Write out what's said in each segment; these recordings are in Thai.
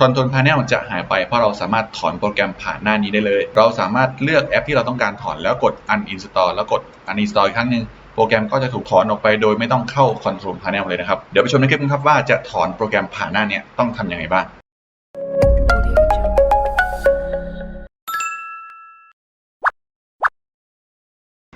Control Panel จะหายไปเพราะเราสามารถถอนโปรแกรมผ่านหน้านี้ได้เลย เราสามารถเลือกแอปที่เราต้องการถอนแล้วกด uninstall แล้วกด uninstall อีกครั้งหนึ่งโปรแกรมก็จะถูกถอนออกไปโดยไม่ต้องเข้า Control Panel เลยนะครับ เดี๋ยวไปชมในคลิปกันครับว่าจะถอนโปรแกรมผ่านหน้านี้ต้องทำยังไงบ้าง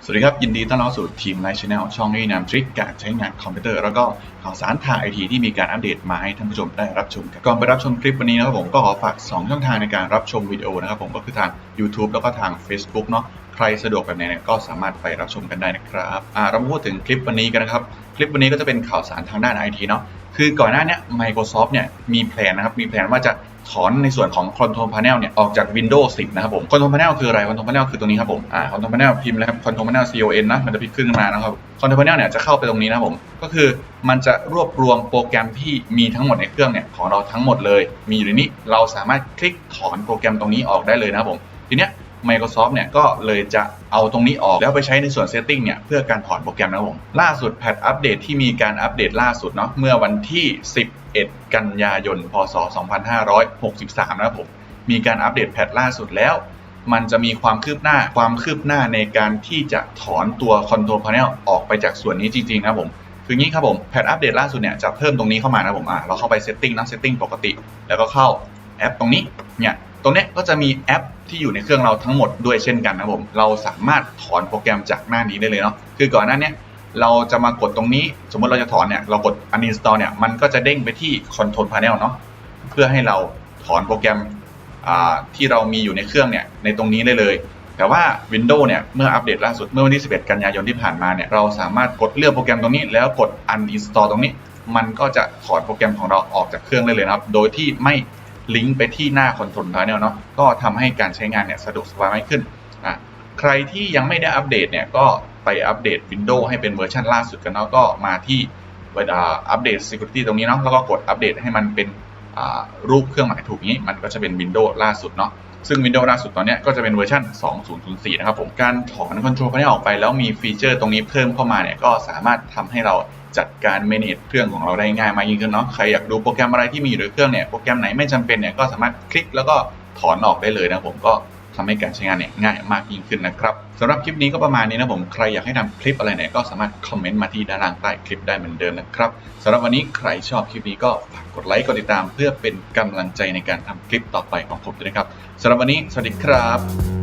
สวัสดีครับ ยินดีต้อนรับสู่ทีมไลฟ์ช n แนลช่องที่นำทริคการใช้งานคอมพิวเตอร์ แล้วก็ข่าวสารทางไอทีที่มีการอัปเดตมาให้ท่านผู้ชมได้รับชมกันก่อนไปรับชมคลิปวันนี้นะครับผมก็ขอฝาก 2 ช่องทางในการรับชมวิดีโอนะครับผมก็คือทาง YouTube แล้วก็ทาง Facebook เนาะใครสะดวกแบบไหนเนี่ยก็สามารถไปรับชมกันได้นะครับอ่าเรามาพูดถึงคลิปวันนี้กันนะครับ คลิปวันนี้ก็จะเป็นข่าวสารทางด้านไอทีเนาะ คือก่อนหน้าเนี้ย Microsoft เนี่ยมีแผนนะครับ มีแผนว่าจะถอนในส่วนของ Control Panel เนี่ยออกจาก Windows 10 นะครับผม Control Panel คืออะไร Control Panel คือตรงนี้ครับผม อ่า Control Panel พิมพ์เลยครับ Control Panel C O N นะ มันจะพิมพ์ขึ้นมานะครับ Control Panel เนี่ยจะเข้าไปตรงนี้นะครับผม ก็คือมันจะรวบรวมโปรแกรมที่มีทั้งหมดในเครื่องเนี่ยของเราทั้งหมดเลย มีอยู่ในนี้ เราสามารถคลิกถอนโปรแกรมตรงนี้ออกได้เลยนะครับผม ทีเนี้ย Microsoft เนี่ยก็เลยจะเอาตรงนี้ออกแล้วไปใช้ในส่วน Setting เนี่ยเพื่อการถอนโปรแกรมนะผมล่าสุดแพทอัปเดตที่มีการอัปเดตล่าสุดเนาะเมื่อวันที่ 11 กันยายน พศ 2563 นะครับผมมีการอัปเดตแพทล่าสุดแล้ว มันจะมีความคืบหน้าความคืบหน้าในการที่จะถอนตัว Control Panel ออกไปจากส่วนนี้จริงๆนะครับผมคืองี้ครับผมแพทอัปเดตล่าสุดเนี่ยจะเพิ่มตรงนี้เข้ามานะผมอะเราเข้าไป Setting นะ Setting ปกติ แล้วก็เข้าแอปตรงนี้เนี่ย ตรงนี้ก็จะมีแอปที่อยู่ในเครื่องเราทั้งหมดด้วยเช่นกันนะผม เราสามารถถอนโปรแกรมจากหน้านี้ได้เลยเนาะ คือก่อนหน้านี้เราจะมากดตรงนี้ สมมติเราจะถอนเนี่ย เรากด uninstall เนี่ย มันก็จะเด้งไปที่ control panel เนาะ เพื่อให้เราถอนโปรแกรมที่เรามีอยู่ในเครื่องเนี่ย ในตรงนี้ได้เลย แต่ว่า Windows เนี่ย เมื่ออัปเดตล่าสุด เมื่อวันที่ 11 กันยายนที่ผ่านมาเนี่ย เราสามารถกดเลือกโปรแกรมตรงนี้ แล้วกด uninstall ตรงนี้ มันก็จะถอนโปรแกรมของเราออกจากเครื่องได้เลยนะครับ โดยที่ไม่ ลิงก์ไปที่หน้า Control Panel เนาะก็ทำให้การใช้งานเนี่ยสะดวกสบายมากขึ้นอะใครที่ยังไม่ได้อัปเดตเนี่ยก็ไปอัปเดต Windows ให้เป็นเวอร์ชันล่าสุดกันเนาะก็มาที่อัปเดต Security ตรงนี้เนาะแล้วก็กดอัปเดตให้มันเป็นรูปเครื่องหมายถูกนี้ มันก็จะเป็น Windows ล่าสุดเนาะซึ่ง Windows ล่าสุดตอนเนี้ยก็จะเป็นเวอร์ชัน 2004 นะครับผม การถอน Control Panel ออกไปแล้วมีฟีเจอร์ตรงนี้เพิ่มเข้ามาเนี่ยก็สามารถทำให้เรา จัดการ manage เครื่องของเราได้ง่ายมากยิ่งขึ้นเนาะใครอยากดูโปรแกรมอะไรที่มีอยู่ในเครื่องเนี่ยโปรแกรมไหนไม่จำเป็นเนี่ยก็สามารถคลิกแล้วก็ถอนออกได้เลยนะผมก็ทำให้การใช้งานเนี่ยง่ายมากยิ่งขึ้นนะครับสำหรับคลิปนี้ก็ประมาณนี้นะผมใครอยากให้ทำคลิปอะไรเนี่ยก็สามารถคอมเมนต์มาที่ด้านล่างใต้คลิปได้เหมือนเดิมนะครับสำหรับวันนี้ใครชอบคลิปนี้ก็ฝากกดไลค์กดติดตาม เพื่อเป็นกำลังใจในการทำคลิปต่อไปของผมด้วยนะครับสำหรับวันนี้สวัสดีครับ